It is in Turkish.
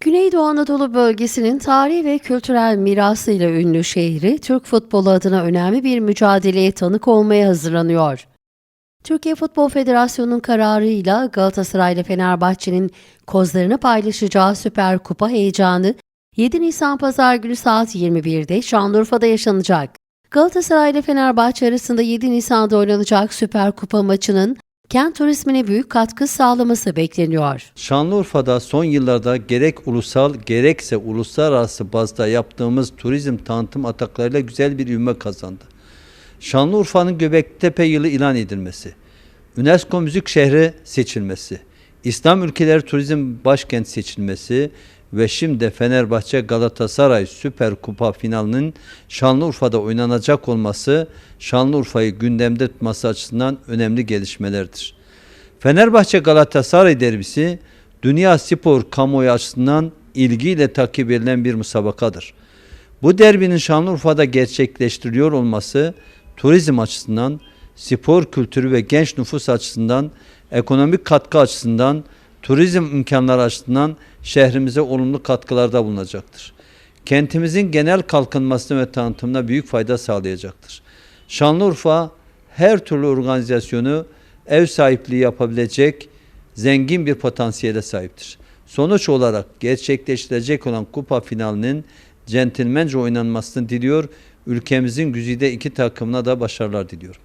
Güneydoğu Anadolu bölgesinin tarihi ve kültürel mirasıyla ünlü şehri, Türk futbolu adına önemli bir mücadeleye tanık olmaya hazırlanıyor. Türkiye Futbol Federasyonu'nun kararıyla Galatasaray ile Fenerbahçe'nin kozlarını paylaşacağı Süper Kupa heyecanı 7 Nisan Pazar günü saat 21'de Şanlıurfa'da yaşanacak. Galatasaray ile Fenerbahçe arasında 7 Nisan'da oynanacak Süper Kupa maçının kent turizmine büyük katkı sağlaması bekleniyor. Şanlıurfa'da son yıllarda gerek ulusal gerekse uluslararası bazda yaptığımız turizm tanıtım ataklarıyla güzel bir ivme kazandı. Şanlıurfa'nın Göbektepe yılı ilan edilmesi, UNESCO Müzik Şehri seçilmesi, İslam ülkeleri turizm başkent seçilmesi ve şimdi Fenerbahçe Galatasaray Süper Kupa finalinin Şanlıurfa'da oynanacak olması Şanlıurfa'yı gündemde tutması açısından önemli gelişmelerdir. Fenerbahçe Galatasaray derbisi dünya spor kamuoyu açısından ilgiyle takip edilen bir müsabakadır. Bu derbinin Şanlıurfa'da gerçekleştiriliyor olması turizm açısından, spor kültürü ve genç nüfus açısından, ekonomik katkı açısından, turizm imkanları açısından şehrimize olumlu katkılarda bulunacaktır. Kentimizin genel kalkınmasına ve tanıtımına büyük fayda sağlayacaktır. Şanlıurfa her türlü organizasyonu ev sahipliği yapabilecek zengin bir potansiyele sahiptir. Sonuç olarak gerçekleştirecek olan kupa finalinin centilmence oynanmasını diliyor. Ülkemizin güzide iki takımına da başarılar diliyorum.